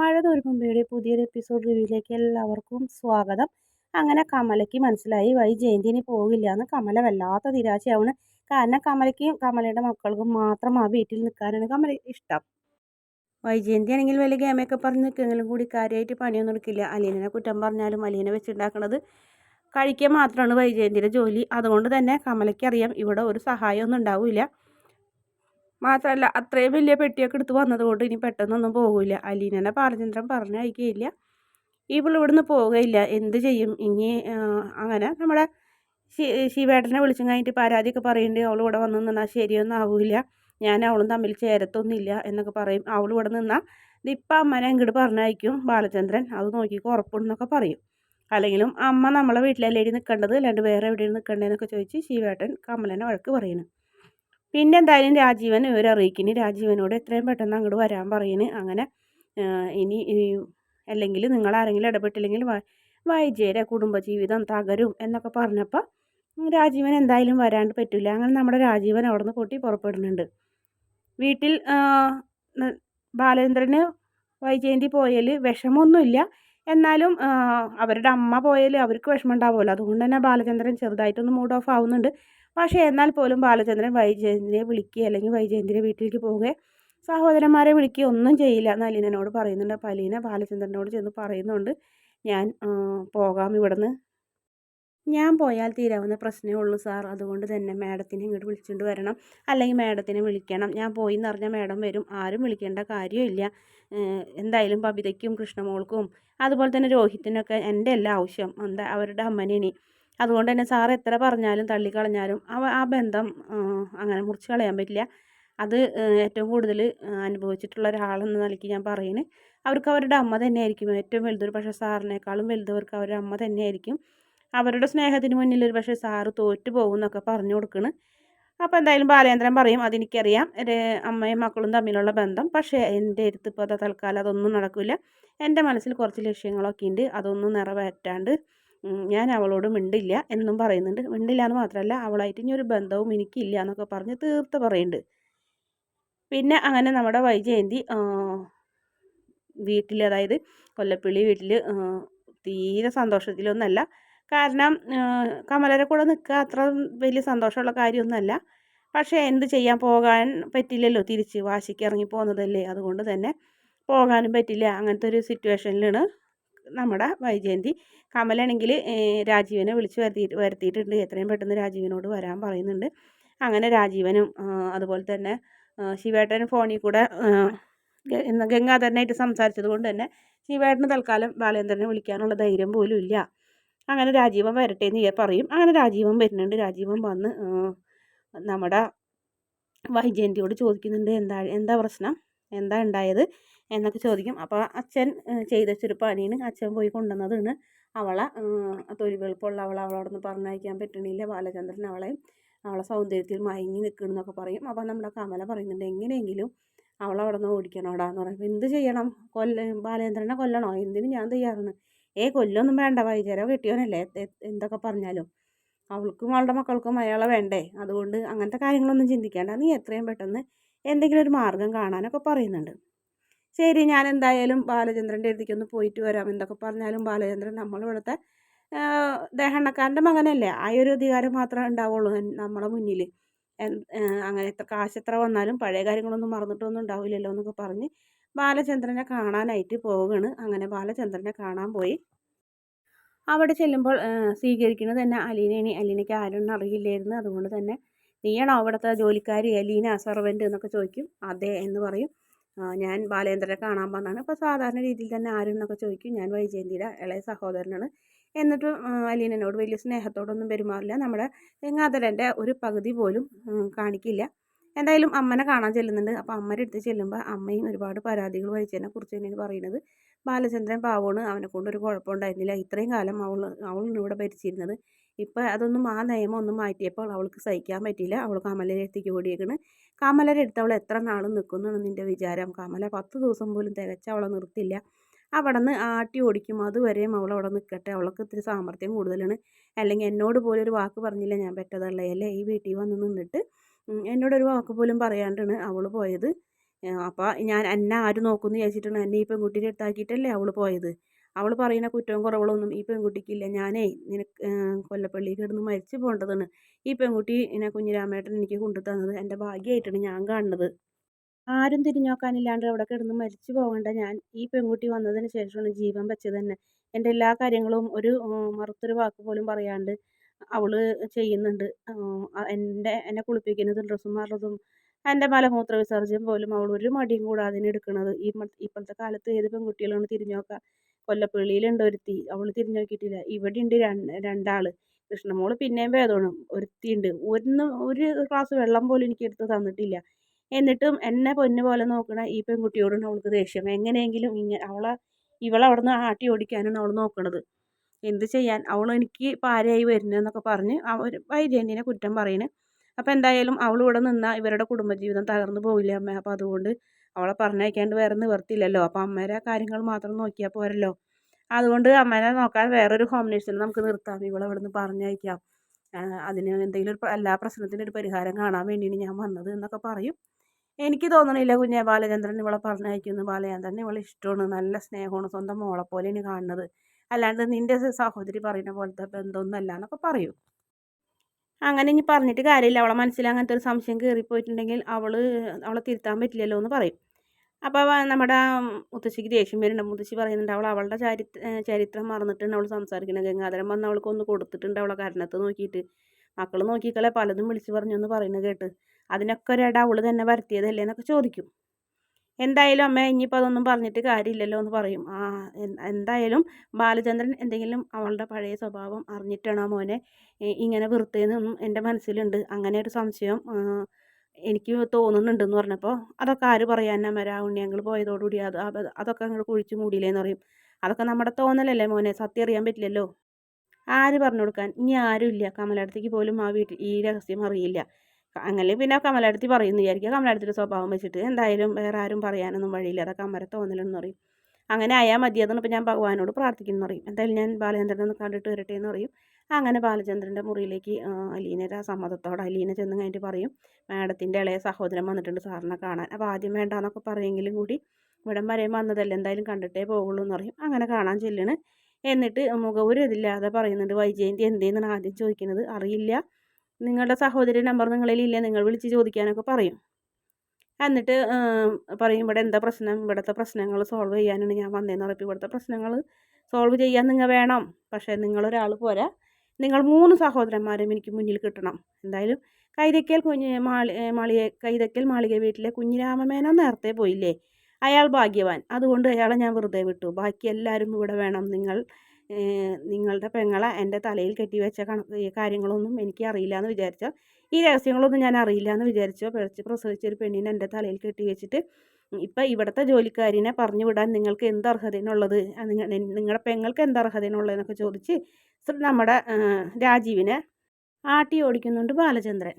മഴ തോരുമുമ്പയുടെ പുതിയൊരു എപ്പിസോഡ് റിവ്യൂയിലേക്ക് എല്ലാവർക്കും സ്വാഗതം. അങ്ങനെ കമലയ്ക്ക് മനസ്സിലായി വൈ ജയന്തിന് പോകില്ല എന്ന് കമല വല്ലാത്ത നിരാശയാവണ് കാരണം കമലയ്ക്കും കമലയുടെ മക്കൾക്കും മാത്രം ആ വീട്ടിൽ നിൽക്കാനാണ് കമല ഇഷ്ടം. വൈജയന്തി ആണെങ്കിൽ വലിയ ഗെയിമൊക്കെ പറഞ്ഞ് നിൽക്കുമെങ്കിലും കൂടി കാര്യമായിട്ട് പണിയൊന്നും എടുക്കില്ല. അലീനെ കുറ്റം പറഞ്ഞാലും അലീനെ വെച്ചുണ്ടാക്കുന്നത് കഴിക്കാൻ മാത്രമാണ് വൈജയന്തിയുടെ ജോലി. അതുകൊണ്ട് തന്നെ കമലയ്ക്ക് അറിയാം ഇവിടെ ഒരു സഹായമൊന്നും ഉണ്ടാവില്ല. മാത്രമല്ല അത്രയും വലിയ പെട്ടിയൊക്കെ എടുത്ത് വന്നതുകൊണ്ട് ഇനി പെട്ടെന്നൊന്നും പോകില്ല അലീനനെ ബാലചന്ദ്രൻ പറഞ്ഞയക്കുകയില്ല ഇവൾ ഇവിടുന്ന് പോവുകയില്ല. എന്ത് ചെയ്യും? ഇനി അങ്ങനെ നമ്മുടെ ശിവേട്ടനെ വിളിച്ചും കഴിഞ്ഞിട്ട് പരാതിയൊക്കെ പറയുന്നുണ്ട്. അവൾ ഇവിടെ വന്ന് നിന്നാൽ ശരിയൊന്നും ആവില്ല ഞാൻ അവളും തമ്മിൽ ചേരത്തൊന്നുമില്ല എന്നൊക്കെ പറയും. അവൾ ഇവിടെ നിന്നാൽ ഇപ്പം അമ്മനെ ഇങ്ങോട്ട് പറഞ്ഞയക്കും ബാലചന്ദ്രൻ. അത് നോക്കി ഉറപ്പുണ്ടെന്നൊക്കെ പറയും. അല്ലെങ്കിലും അമ്മ നമ്മളെ വീട്ടിലല്ലേ നിൽക്കേണ്ടത് അല്ലാണ്ട് വേറെ എവിടെയാണ് നിൽക്കേണ്ടതെന്നൊക്കെ ചോദിച്ച് ശിവേട്ടൻ കമലനെ വഴക്ക് പറയുന്നു. പിന്നെ എന്തായാലും രാജീവൻ അറിയിക്കുന്നു രാജീവനോട് എത്രയും പെട്ടെന്ന് അങ്ങോട്ട് വരാൻ പറയുന്നു അങ്ങനെ ഇനി അല്ലെങ്കിൽ നിങ്ങൾ ആരെങ്കിലും ഇടപെട്ടില്ലെങ്കിൽ വൈജയുടെ കുടുംബജീവിതം തകരും എന്നൊക്കെ പറഞ്ഞപ്പോൾ രാജീവൻ എന്തായാലും വരാണ്ട് പറ്റില്ല അങ്ങനെ നമ്മുടെ രാജീവൻ അവിടെ നിന്ന് പൊട്ടി പുറപ്പെടുന്നുണ്ട്. വീട്ടിൽ ബാലേന്ദ്രന് വൈജയന്തി പോയാൽ വിഷമമൊന്നുമില്ല. എന്നാലും അവരുടെ അമ്മ പോയാൽ അവർക്ക് വിഷമം ഉണ്ടാവുമല്ലോ. അതുകൊണ്ട് തന്നെ ബാലചന്ദ്രൻ ചെറുതായിട്ടൊന്ന് മൂഡ് ഓഫ് ആവുന്നുണ്ട്. പക്ഷേ എന്നാൽ പോലും ബാലചന്ദ്രൻ വൈജയന്തിനെ വിളിക്കുക അല്ലെങ്കിൽ വൈജയന്തിന്റെ വീട്ടിലേക്ക് പോവുക സഹോദരന്മാരെ വിളിക്കുക ഒന്നും ചെയ്യില്ല എന്ന് അലീനനോട് പറയുന്നുണ്ട്. അപ്പോൾ അലീന ബാലചന്ദ്രനോട് ചെന്ന് പറയുന്നുണ്ട് ഞാൻ പോകാം ഇവിടുന്ന്. ഞാൻ പോയാൽ തീരാവുന്ന പ്രശ്നമേ ഉള്ളൂ സാർ. അതുകൊണ്ട് തന്നെ മാഡത്തിനെ ഇങ്ങോട്ട് വിളിച്ചുകൊണ്ട് വരണം. അല്ലെങ്കിൽ മാഡത്തിനെ വിളിക്കണം. ഞാൻ പോയി എന്ന് പറഞ്ഞാൽ മാഡം വരും. ആരും വിളിക്കേണ്ട കാര്യമില്ല എന്തായാലും ബബിതയ്ക്കും കൃഷ്ണമോൾക്കും അതുപോലെ തന്നെ രോഹിത്തിനൊക്കെ എന്റെ എല്ലാ ആവശ്യം. എന്താ അവരുടെ അമ്മനെ അതുകൊണ്ട് തന്നെ സാർ എത്ര പറഞ്ഞാലും തള്ളിക്കളഞ്ഞാലും അവ ആ ബന്ധം അങ്ങനെ മുറിച്ച് കളയാൻ പറ്റില്ല. അത് ഏറ്റവും കൂടുതൽ അനുഭവിച്ചിട്ടുള്ള ഒരാളെന്ന നിലയ്ക്ക് ഞാൻ പറയുന്നത് അവർക്ക് അവരുടെ അമ്മ തന്നെയായിരിക്കും ഏറ്റവും വലുതൊരു. പക്ഷേ സാറിനേക്കാളും വലുതവർക്ക് അവരുടെ അമ്മ തന്നെയായിരിക്കും. അവരുടെ സ്നേഹത്തിന് മുന്നിൽ ഒരു പക്ഷേ സാറ് തോറ്റു പോകും എന്നൊക്കെ പറഞ്ഞു കൊടുക്കണ്. അപ്പോൾ എന്തായാലും ബാലേന്ദ്രൻ പറയും അതെനിക്കറിയാം. അമ്മയും മക്കളും തമ്മിലുള്ള ബന്ധം. പക്ഷേ എന്റെ അടുത്ത് ഇപ്പോൾ തൽക്കാലം അതൊന്നും നടക്കില്ല എന്റെ മനസ്സിൽ കുറച്ച് ലക്ഷ്യങ്ങളൊക്കെ ഉണ്ട് അതൊന്നും നിറവേറ്റാണ്ട് ഞാൻ അവളോട് മിണ്ടില്ല എന്നും പറയുന്നുണ്ട്. മിണ്ടില്ല എന്ന് മാത്രമല്ല അവളായിട്ട് ഇനി ഒരു ബന്ധവും എനിക്കില്ല എന്നൊക്കെ പറഞ്ഞ് തീർത്ത് പറയുന്നുണ്ട്. പിന്നെ അങ്ങനെ നമ്മുടെ വൈജയന്തി വീട്ടിൽ അതായത് കൊല്ലപ്പള്ളി വീട്ടിൽ തീരെ സന്തോഷത്തിലൊന്നല്ല. കാരണം കമലരെ കൂടെ നിൽക്കുക അത്ര വലിയ സന്തോഷമുള്ള കാര്യമൊന്നുമല്ല. പക്ഷേ എന്ത് ചെയ്യാൻ പോകാൻ പറ്റില്ലല്ലോ? തിരിച്ച് വാശിക്ക് ഇറങ്ങി പോകുന്നതല്ലേ? അതുകൊണ്ട് തന്നെ പോകാനും പറ്റില്ല. അങ്ങനത്തെ ഒരു സിറ്റുവേഷനിലാണ് നമ്മുടെ വൈജയന്തി. കമലാണെങ്കിൽ രാജീവനെ വിളിച്ച് വരുത്തി വരുത്തിയിട്ടുണ്ട്. എത്രയും പെട്ടെന്ന് രാജീവനോട് വരാൻ പറയുന്നുണ്ട്. അങ്ങനെ രാജീവനും അതുപോലെ തന്നെ ശിവേട്ടൻ ഫോണിൽ കൂടെ ഗംഗാധരനായിട്ട് സംസാരിച്ചത് കൊണ്ട് തന്നെ ശിവേട്ടന് തൽക്കാലം ബാലേന്ദ്രനെ വിളിക്കാനുള്ള ധൈര്യം പോലും ഇല്ല. അങ്ങനെ രാജീവൻ വരട്ടെ എന്ന് പറയും. അങ്ങനെ രാജീവൻ വരുന്നുണ്ട്. രാജീവൻ വന്ന് നമ്മുടെ വൈജയന്തിയോട് ചോദിക്കുന്നുണ്ട് എന്താ എന്താ പ്രശ്നം? എന്താ ഉണ്ടായത്? എന്നൊക്കെ ചോദിക്കും. അപ്പോൾ അച്ഛൻ ചെയ്ത പണിയാണ് അച്ഛൻ പോയി കൊണ്ടുവന്നതാണ്. അവളെ തൊലി വെളുപ്പുള്ള അവളെ അവളോടൊന്ന് പറഞ്ഞയക്കാൻ പറ്റണില്ല. ബാലചന്ദ്രൻ അവളെ അവളെ സൗന്ദര്യത്തിൽ മയങ്ങി നിൽക്കണമെന്നൊക്കെ പറയും. അപ്പോൾ നമ്മുടെ കമല പറയുന്നുണ്ട് എങ്ങനെയെങ്കിലും അവളവിടെ നിന്ന് ഓടിക്കണോടാന്ന് പറയും. എന്ത് ചെയ്യണം? കൊല്ല ബാലേന്ദ്രനെ കൊല്ലണോ? എന്തിനു ഞാൻ തയ്യാറാണ്? ഏ കൊല്ലൊന്നും വേണ്ട. വൈചാരോ കിട്ടിയോനല്ലേ എന്തൊക്കെ പറഞ്ഞാലും അവൾക്കും അവളുടെ മക്കൾക്കും അയാളെ വേണ്ടേ? അതുകൊണ്ട് അങ്ങനത്തെ കാര്യങ്ങളൊന്നും ചിന്തിക്കേണ്ട. നീ എത്രയും പെട്ടെന്ന് എന്തെങ്കിലും ഒരു മാർഗം കാണാനൊക്കെ പറയുന്നുണ്ട്. ശരി ഞാൻ എന്തായാലും ബാലചന്ദ്രന്റെ അടുത്തേക്ക് ഒന്ന് പോയിട്ട് വരാം എന്തൊക്കെ പറഞ്ഞാലും ബാലചന്ദ്രൻ നമ്മളിവിടുത്തെ ദേഹണ്ണക്കാരന്റെ മകനല്ലേ? ആ ഒരു അധികാരം മാത്രമേ ഉണ്ടാവുള്ളൂ നമ്മളെ മുന്നിൽ അങ്ങനെ എത്ര കാശ് എത്ര വന്നാലും പഴയ കാര്യങ്ങളൊന്നും മറന്നിട്ടൊന്നും ഉണ്ടാവില്ലല്ലോ എന്നൊക്കെ പറഞ്ഞ് ബാലചന്ദ്രനെ കാണാനായിട്ട് പോവുകയാണ്. അങ്ങനെ ബാലചന്ദ്രനെ കാണാൻ പോയി. അവിടെ ചെല്ലുമ്പോൾ സ്വീകരിക്കുന്നത് തന്നെ അലീനേനി അലീനയ്ക്ക് ആരും അറിയില്ലായിരുന്നു. അതുകൊണ്ട് തന്നെ നീയാണോ അവിടുത്തെ ജോലിക്കാരി? അലീന സർവന്റ് എന്നൊക്കെ ചോദിക്കും. അതെ എന്ന് പറയും. ഞാൻ ബാലേന്ദ്രനെ കാണാൻ വന്നതാണ് അപ്പോൾ സാധാരണ രീതിയിൽ തന്നെ ആരും എന്നൊക്കെ ചോദിക്കും ഞാൻ വൈജയന്തിയുടെ ഇളയ സഹോദരനാണ്. എന്നിട്ട് അലീനോട് വലിയ സ്നേഹത്തോടൊന്നും പെരുമാറില്ല. നമ്മുടെ ഗംഗാധരന്റെ ഒരു പകുതി പോലും കാണിക്കില്ല. എന്തായാലും അമ്മനെ കാണാൻ ചെല്ലുന്നുണ്ട്. അപ്പോൾ അമ്മയുടെ അടുത്ത് ചെല്ലുമ്പോൾ അമ്മയും ഒരുപാട് പരാതികൾ വഹിച്ചതിനെ കുറിച്ച് തന്നെയാണ് പറയുന്നത്. ബാലചന്ദ്രൻ പാവമാണ്. അവനെ കൊണ്ടൊരു കുഴപ്പമുണ്ടായിരുന്നില്ല. ഇത്രയും കാലം അവൾ ഇവിടെ ഭരിച്ചിരുന്നത്. ഇപ്പോൾ അതൊന്നും ആ നിയമം ഒന്നും മാറ്റിയപ്പോൾ അവൾക്ക് സഹിക്കാൻ പറ്റിയില്ല. അവൾ കമലയുടെ അടുത്തേക്ക് ഓടിയേക്കണ്. കമലയുടെ അടുത്ത് അവൾ എത്ര നാളും നിൽക്കുന്നതാണ് നിന്റെ വിചാരം? കമല പത്ത് ദിവസം പോലും തികച്ച അവളെ നിർത്തില്ല അവിടെ നിന്ന് ആട്ടി ഓടിക്കും. അതുവരെയും അവൾ അവിടെ നിൽക്കട്ടെ. അവൾക്ക് ഇത്തിരി സാമർഥ്യം കൂടുതലാണ്. അല്ലെങ്കിൽ എന്നോട് പോലും ഒരു വാക്ക് പറഞ്ഞില്ല ഞാൻ പറ്റതല്ലേ അല്ലേ? ഈ വീട്ടിൽ വന്ന് നിന്നിട്ട് എന്നോടൊരു വാക്ക് പോലും പറയാണ്ടാണ് അവൾ പോയത്. അപ്പോൾ ഞാൻ എന്നെ ആര് നോക്കുമെന്ന് വിചാരിച്ചിട്ടാണ്? എന്നെ ഈ പെൺകുട്ടീന്റെ അടുത്താക്കിയിട്ടല്ലേ അവൾ പോയത്? അവൾ പറയുന്ന കുറ്റവും കുറവുകളൊന്നും ഈ പെൺകുട്ടിക്കില്ല ഞാനേ നിനക്ക് കൊല്ലപ്പള്ളി കിടന്ന് മരിച്ചു പോകേണ്ടതാണ് ഈ പെൺകുട്ടി എന്നെ കുഞ്ഞിരാമേട്ടൻ എനിക്ക് കൊണ്ടു തന്നത് എന്റെ ഭാഗ്യമായിട്ടാണ് ഞാൻ കാണുന്നത്. ആരും തിരിഞ്ഞു നോക്കാനില്ലാണ്ട് അവിടെ കിടന്ന് മരിച്ചു പോകേണ്ട. ഞാൻ ഈ പെൺകുട്ടി വന്നതിന് ശേഷമാണ് ജീവൻ വെച്ചത് തന്നെ. എന്റെ എല്ലാ കാര്യങ്ങളും ഒരു മറുത്തൊരു വാക്ക് പോലും പറയാണ്ട് അവൾ ചെയ്യുന്നുണ്ട്. എന്റെ എന്നെ കുളിപ്പിക്കുന്നതും ഡ്രസ്സ് മാറുന്നതും എന്റെ മലമൂത്ര വിസർജ്യം പോലും അവൾ ഒരു മടിയും കൂടാതെ എടുക്കുന്നത് ഈ ഇപ്പോഴത്തെ കാലത്ത് ഏത് പെൺകുട്ടികളാണ് തിരിഞ്ഞു നോക്കുക കൊല്ലപ്പള്ളിയിലുണ്ട് ഒരുത്തി. അവൾ തിരിഞ്ഞു നോക്കിയിട്ടില്ല. ഇവിടെ ഉണ്ട് രണ്ടാൾ കൃഷ്ണമോൾ പിന്നെയും ഭേദമാണ് ഒരുത്തിയുണ്ട്. ഒന്ന് ഒരു ഗ്ലാസ് വെള്ളം പോലും എനിക്ക് എടുത്ത് തന്നിട്ടില്ല. എന്നിട്ടും എന്നെ പൊന്നു പോലെ നോക്കണ ഈ പെൺകുട്ടിയോടാണ് അവൾക്ക് ദേഷ്യം. എങ്ങനെയെങ്കിലും ഇങ്ങനെ അവളെ ഇവളെ അവിടെ നിന്ന് ആട്ടി ഓടിക്കാനാണ് അവൾ നോക്കണത്. എന്ത് ചെയ്യാൻ? അവൾ എനിക്ക് പാരയായി വരുന്നതെന്നൊക്കെ പറഞ്ഞ് അവർ വൈജയന്തിനെ കുറ്റം പറയുന്നു അപ്പോൾ എന്തായാലും അവൾ ഇവിടെ നിന്നാൽ ഇവരുടെ കുടുംബജീവിതം തകർന്നു പോവില്ലേ അമ്മ? അപ്പോൾ അതുകൊണ്ട് അവളെ പറഞ്ഞയക്കാണ്ട് വേറെ നിവർത്തിയില്ലല്ലോ. അപ്പോൾ അമ്മേരെ കാര്യങ്ങൾ മാത്രം നോക്കിയാൽ പോരല്ലോ. അതുകൊണ്ട് അമ്മേനെ നോക്കാൻ വേറൊരു ഹോം നേഴ്സിനെ നമുക്ക് നിർത്താം. ഇവളെ ഇവിടെ നിന്ന് പറഞ്ഞയക്കാം അതിന് എന്തെങ്കിലും ഒരു എല്ലാ പ്രശ്നത്തിനും ഒരു പരിഹാരം കാണാൻ വേണ്ടിയാണ് ഞാൻ വന്നത് എന്നൊക്കെ പറയും. എനിക്ക് തോന്നണില്ല കുഞ്ഞെ ബാലചന്ദ്രൻ ഇവളെ പറഞ്ഞയക്കുന്നു. ബാലചന്ദ്രൻ ഇവളെ ഇഷ്ടമാണ്. നല്ല സ്നേഹമാണ്. സ്വന്തം മോളെ പോലെയാണ് കാണുന്നത്. അല്ലാണ്ട് നിന്റെ സഹോദരി പറയുന്ന പോലത്തെ ബന്ധമൊന്നുമല്ല എന്നൊക്കെ പറയും. അങ്ങനെ ഇനി പറഞ്ഞിട്ട് കാര്യമില്ല. അവളെ മനസ്സിൽ അങ്ങനത്തെ ഒരു സംശയം കയറിപ്പോയിട്ടുണ്ടെങ്കിൽ അവൾ അവളെ തിരുത്താൻ പറ്റില്ലല്ലോ എന്ന് പറയും. അപ്പോൾ നമ്മുടെ മുത്തശ്ശിക്ക് ദേഷ്യം വരുന്നുണ്ട്. മുത്തശ്ശി പറയുന്നുണ്ട് അവൾ അവളുടെ ചരിത്ര ചരിത്രം മറന്നിട്ടുണ്ട് അവൾ സംസാരിക്കുന്നത് ഗംഗാധരൻ വന്ന് അവൾക്ക് ഒന്ന് കൊടുത്തിട്ടുണ്ട് അവളെ കരണത്ത് നോക്കിയിട്ട്. മക്കൾ നോക്കിക്കളെ പലതും വിളിച്ച് പറഞ്ഞു എന്ന് പറയുന്നത് കേട്ട്. അതിനൊക്കെ ഒരിട അവൾ തന്നെ വരുത്തിയതല്ലേ? എന്നൊക്കെ ചോദിക്കും. എന്തായാലും അമ്മ ഇനിയിപ്പോൾ അതൊന്നും പറഞ്ഞിട്ട് കാര്യമില്ലല്ലോ എന്ന് പറയും. ആ എന്തായാലും ബാലചന്ദ്രൻ എന്തെങ്കിലും അവളുടെ പഴയ സ്വഭാവം അറിഞ്ഞിട്ടാണോ മോനെ? ഇങ്ങനെ വെറുത്തേന്നൊന്നും എന്റെ മനസ്സിലുണ്ട്. അങ്ങനെ ഒരു സംശയം എനിക്ക് തോന്നുന്നുണ്ടെന്ന് പറഞ്ഞപ്പോൾ അതൊക്കെ ആര് പറയാനാ മരാ ഉണ്ണിയങ്ങൾ പോയതോടുകൂടി അത് അതൊക്കെ അങ്ങോട്ട് കുഴിച്ചു മൂടിയില്ലേന്ന് പറയും. അതൊക്കെ നമ്മുടെ തോന്നലല്ലേ മോനെ? സത്യം അറിയാൻ പറ്റില്ലല്ലോ. ആര് പറഞ്ഞു കൊടുക്കാൻ? ഇനി ആരുമില്ല. കമലടത്തേക്ക് പോലും ആ വീട്ടിൽ ഈ രഹസ്യം അറിയില്ല. അങ്ങനെ പിന്നെ കമലടുത്തി പറയുന്നു വിചാരിക്കുക കമലടുത്തിയുടെ സ്വഭാവം വെച്ചിട്ട് എന്തായാലും വേറെ ആരും പറയാനൊന്നും വഴിയില്ല. അതൊക്കെ അമ്മരെ തോന്നലെന്ന് പറയും. അങ്ങനെ ആയാൽ മതി. അതെന്ന് ഇപ്പം ഞാൻ ഭഗവാനോട് പ്രാർത്ഥിക്കുന്നു പറയും. എന്തായാലും ഞാൻ ബാലചന്ദ്രനെ ഒന്ന് കണ്ടിട്ട് വരട്ടെ എന്ന് പറയും. അങ്ങനെ ബാലചന്ദ്രന്റെ മുറിയിലേക്ക് അലീനയുടെ സമ്മതത്തോടെ അലീന ചെന്ന് കഴിഞ്ഞിട്ട് പറയും മാഡത്തിന്റെ ഇളയ സഹോദരൻ വന്നിട്ടുണ്ട് സാറിനെ കാണാൻ. അപ്പോൾ ആദ്യം വേണ്ടാന്നൊക്കെ പറയുമെങ്കിലും കൂടി ഇവിടം വരെയും വന്നതല്ലേ. എന്തായാലും കണ്ടിട്ടേ പോകുള്ളൂ എന്ന് പറയും. അങ്ങനെ കാണാൻ ചെല്ലണ്. എന്നിട്ട് മുഖവൂര് ഇതില്ലാതെ പറയുന്നുണ്ട് വൈജയന്തി എന്തേന്നാണ് ആദ്യം ചോദിക്കുന്നത്? അറിയില്ല. നിങ്ങളുടെ സഹോദരി നമ്പർ നിങ്ങളിൽ ഇല്ല നിങ്ങൾ വിളിച്ച് ചോദിക്കാനൊക്കെ പറയും. എന്നിട്ട് പറയും ഇവിടെ എന്താ പ്രശ്നം? ഇവിടുത്തെ പ്രശ്നങ്ങൾ സോൾവ് ചെയ്യാനാണ് ഞാൻ വന്നതെന്ന് പറയും. ഇവിടുത്തെ പ്രശ്നങ്ങൾ സോൾവ് ചെയ്യാൻ നിങ്ങൾ വേണം. പക്ഷേ നിങ്ങളൊരാൾ പോരാ. നിങ്ങൾ മൂന്ന് സഹോദരന്മാരും എനിക്ക് മുന്നിൽ കിട്ടണം. എന്തായാലും കൈതക്കൽ കുഞ്ഞ് മാളി മാളിക കൈതക്കൽ മാളിക വീട്ടിലെ കുഞ്ഞിരാമമേനോ നേരത്തെ പോയില്ലേ? അയാൾ ഭാഗ്യവാൻ. അതുകൊണ്ട് അയാളെ ഞാൻ വെറുതെ വിട്ടു. ബാക്കി എല്ലാവരും ഇവിടെ വേണം. നിങ്ങൾ നിങ്ങളുടെ പെങ്ങളെ എന്റെ തലയിൽ കെട്ടിവെച്ച വെച്ച കാര്യങ്ങളൊന്നും എനിക്ക് അറിയില്ല എന്ന് വിചാരിച്ചോ ഈ രഹസ്യങ്ങളൊന്നും ഞാൻ അറിയില്ല എന്ന് വിചാരിച്ചോ പിഴച്ച് പ്രസവിച്ച ഒരു പെണ്ണിനെ എന്റെ തലയിൽ കെട്ടി വെച്ചിട്ട് ഇപ്പം ഇവിടുത്തെ ജോലിക്കാരിനെ പറഞ്ഞു വിടാൻ നിങ്ങൾക്ക് എന്ത് അർഹതയെന്നുള്ളത് നിങ്ങളുടെ പെങ്ങൾക്ക് എന്ത് അർഹതയെന്നുള്ളതെന്നൊക്കെ ചോദിച്ച് നമ്മുടെ രാജീവിനെ ആട്ടി ഓടിക്കുന്നുണ്ട് ബാലചന്ദ്രൻ.